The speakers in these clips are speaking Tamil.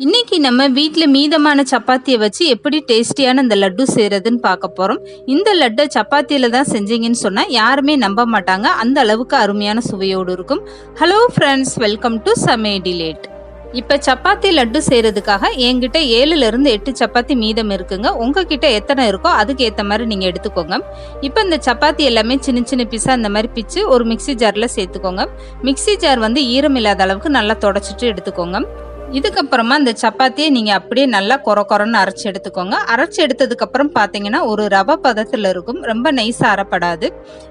நம்ம வீட்டில் மீதமான சப்பாத்தியை வச்சு எப்படி டேஸ்டியான இந்த லட்டு செய்கிறதுன்னு பார்க்க போகிறோம் இந்த லட்டை சப்பாத்தியில் தான் செஞ்சீங்கன்னு சொன்னால் யாருமே நம்ப மாட்டாங்க. அந்த அளவுக்கு அருமையான சுவையோடு இருக்கும். ஹலோ ஃப்ரெண்ட்ஸ் வெல்கம் டு சமே டிலேட் இப்போ சப்பாத்தி லட்டு செய்கிறதுக்காக என்கிட்ட ஏழுலேருந்து எட்டு சப்பாத்தி மீதம் இருக்குங்க. உங்ககிட்ட எத்தனை இருக்கோ அதுக்கு ஏற்ற மாதிரி நீங்கள் எடுத்துக்கோங்க. இப்போ இந்த சப்பாத்தி எல்லாமே சின்ன சின்ன பீஸாக இந்த மாதிரி பிச்சு ஒரு மிக்ஸி ஜாரில் சேர்த்துக்கோங்க. மிக்ஸி ஜார் வந்து ஈரம் இல்லாத அளவுக்கு நல்லா தொடச்சிட்டு எடுத்துக்கோங்க. இதுக்கப்புறமா இந்த சப்பாத்தியை நீங்கள் அப்படியே நல்லா கொர கொரன்னு அரைச்சி எடுத்துக்கோங்க. அரைச்சி எடுத்ததுக்கப்புறம் பார்த்தீங்கன்னா ஒரு ரவை பதத்தில் இருக்கும். ரொம்ப நைஸாக அரைப்படாது.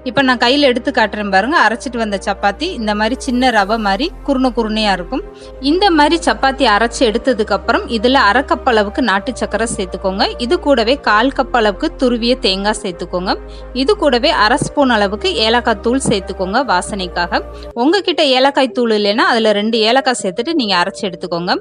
இப்போ நான் கையில் எடுத்து காட்டுறேன் பாருங்கள் அரைச்சிட்டு வந்த சப்பாத்தி இந்த மாதிரி சின்ன ரவை மாதிரி குருணை குருணையாக இருக்கும். இந்த மாதிரி சப்பாத்தி அரைச்சி எடுத்ததுக்கப்புறம் இதில் அரை கப் அளவுக்கு நாட்டு சக்கரை சேர்த்துக்கோங்க. இது கூடவே கால் கப் அளவுக்கு துருவிய தேங்காய் சேர்த்துக்கோங்க. இது கூடவே அரை ஸ்பூன் அளவுக்கு ஏலக்காய் தூள் சேர்த்துக்கோங்க வாசனைக்காக. உங்ககிட்ட ஏலக்காய் தூள் இல்லைன்னா அதில் ரெண்டு ஏலக்காய் சேர்த்துட்டு நீங்கள் அரைச்சி எடுத்துக்கோங்க. anlam.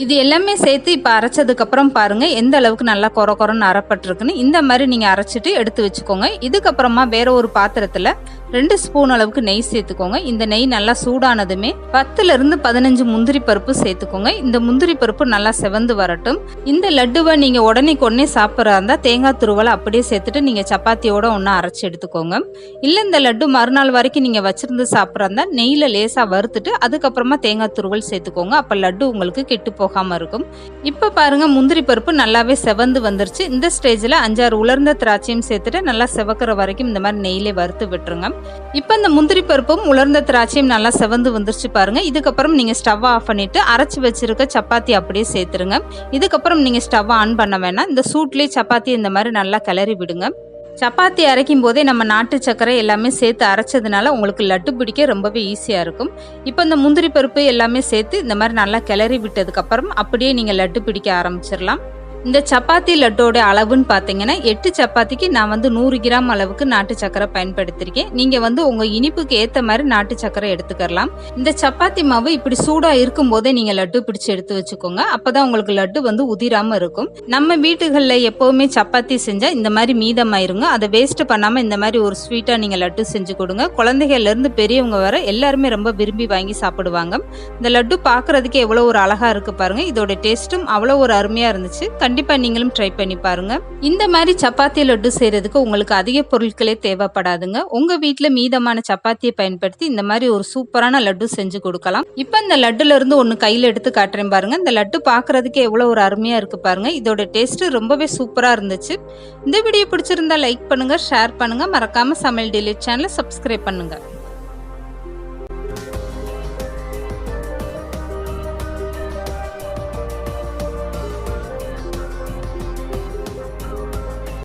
இது எல்லாமே சேர்த்து இப்போ அரைச்சதுக்கப்புறம் பாருங்கள் எந்த அளவுக்கு நல்லா கொர கொரன்னு அரைப்பட்டிருக்குன்னு இந்த மாதிரி நீங்கள் அரைச்சிட்டு எடுத்து வச்சுக்கோங்க. இதுக்கப்புறமா வேற ஒரு பாத்திரத்தில் ரெண்டு ஸ்பூன் அளவுக்கு நெய் சேர்த்துக்கோங்க. இந்த நெய் நல்லா சூடானதுமே பத்துல இருந்து பதினஞ்சு முந்திரி பருப்பு சேர்த்துக்கோங்க. இந்த முந்திரி பருப்பு நல்லா செவந்து வரட்டும். இந்த லட்டுவை நீங்க உடனே கொன்னே சாப்பிட்றா இருந்தா தேங்காய் துருவலை அப்படியே சேர்த்துட்டு நீங்க சப்பாத்தியோட ஒன்றா அரைச்சி எடுத்துக்கோங்க. இல்லை இந்த லட்டு மறுநாள் வரைக்கும் நீங்க வச்சிருந்து சாப்பிட்றா இருந்தா நெய்யில் லேசாக வறுத்துட்டு அதுக்கப்புறமா தேங்காய் துருவல் சேர்த்துக்கோங்க. அப்போ லட்டு உங்களுக்கு கெட்டு போகாமல் இருக்கும். இப்போ பாருங்கள் முந்திரி பருப்பு நல்லாவே செவந்து வந்துருச்சு. இந்த ஸ்டேஜில் அஞ்சாறு உலர்ந்த திராட்சையும் சேர்த்துட்டு நல்லா செவக்கிற வரைக்கும் இந்த மாதிரி நெய்யிலே வறுத்து விட்டுருங்க. இப்போ இந்த முந்திரி பருப்பும் உலர்ந்த திராட்சையும் நல்லா செவந்து வந்துருச்சு பாருங்கள் இதுக்கப்புறம் நீங்கள் ஸ்டவ் ஆஃப் பண்ணிட்டு அரைச்சி வச்சுருக்க சப்பாத்தி அப்படியே சேர்த்துருங்க. இதுக்கப்புறம் நீங்கள் ஸ்டவ் ஆன் பண்ண வேணாம். இந்த சூட்லேயே சப்பாத்தி இந்த மாதிரி நல்லா கிளறி விடுங்க. சப்பாத்தி அரைக்கும் போதே நம்ம நாட்டு சர்க்கரை எல்லாமே சேர்த்து அரைச்சதுனால உங்களுக்கு லட்டு பிடிக்க ரொம்பவே ஈஸியாக இருக்கும். இப்போ இந்த முந்திரி பருப்பு எல்லாமே சேர்த்து இந்த மாதிரி நல்லா கிளறி விட்டதுக்கப்புறம் அப்படியே நீங்கள் லட்டு பிடிக்க ஆரம்பிச்சிடலாம். இந்த சப்பாத்தி லட்டோட அளவுன்னு பார்த்தீங்கன்னா எட்டு சப்பாத்திக்கு நான் வந்து நூறு கிராம் அளவுக்கு நாட்டு சக்கரை பயன்படுத்தியிருக்கேன் நீங்கள் வந்து உங்கள் இனிப்புக்கு ஏற்ற மாதிரி நாட்டு சக்கரை எடுத்துக்கலாம் இந்த சப்பாத்தி மாவு இப்படி சூடாக இருக்கும் போதே நீங்கள் லட்டு பிடிச்சி எடுத்து வச்சுக்கோங்க. அப்போ தான் உங்களுக்கு லட்டு வந்து உதிராமல் இருக்கும். நம்ம வீட்டுகளில் எப்போவுமே சப்பாத்தி செஞ்சால் இந்த மாதிரி மீதமாயிருங்க. அதை வேஸ்ட் பண்ணாமல் இந்த மாதிரி ஒரு ஸ்வீட்டாக நீங்கள் லட்டு செஞ்சு கொடுங்க. குழந்தைகள்லேருந்து பெரியவங்க வர எல்லாருமே ரொம்ப விரும்பி வாங்கி சாப்பிடுவாங்க. இந்த லட்டு பார்க்குறதுக்கு எவ்வளோ ஒரு அழகாக இருக்குது பாருங்கள் இதோட டேஸ்ட்டும் அவ்வளோ ஒரு அருமையாக இருந்துச்சு. கண்டிப்பாக நீங்களும் ட்ரை பண்ணி பாருங்கள் இந்த மாதிரி சப்பாத்தி லட்டு செய்கிறதுக்கு உங்களுக்கு அதிக பொருட்களே தேவைப்படாதுங்க. உங்கள் வீட்டில் மீதமான சப்பாத்தியை பயன்படுத்தி இந்த மாதிரி ஒரு சூப்பரான லட்டு செஞ்சு கொடுக்கலாம். இப்போ இந்த லட்டுல இருந்து ஒன்று கையில் எடுத்து காட்டுறேன் பாருங்கள் இந்த லட்டு பார்க்குறதுக்கு எவ்வளோ ஒரு அருமையாக இருக்கு பாருங்கள் இதோட டேஸ்ட்டு ரொம்பவே சூப்பராக இருந்துச்சு. இந்த வீடியோ பிடிச்சிருந்தா லைக் பண்ணுங்கள் ஷேர் பண்ணுங்கள் மறக்காமல் சமையல் டெலிட் சேனலை சப்ஸ்கிரைப் பண்ணுங்கள்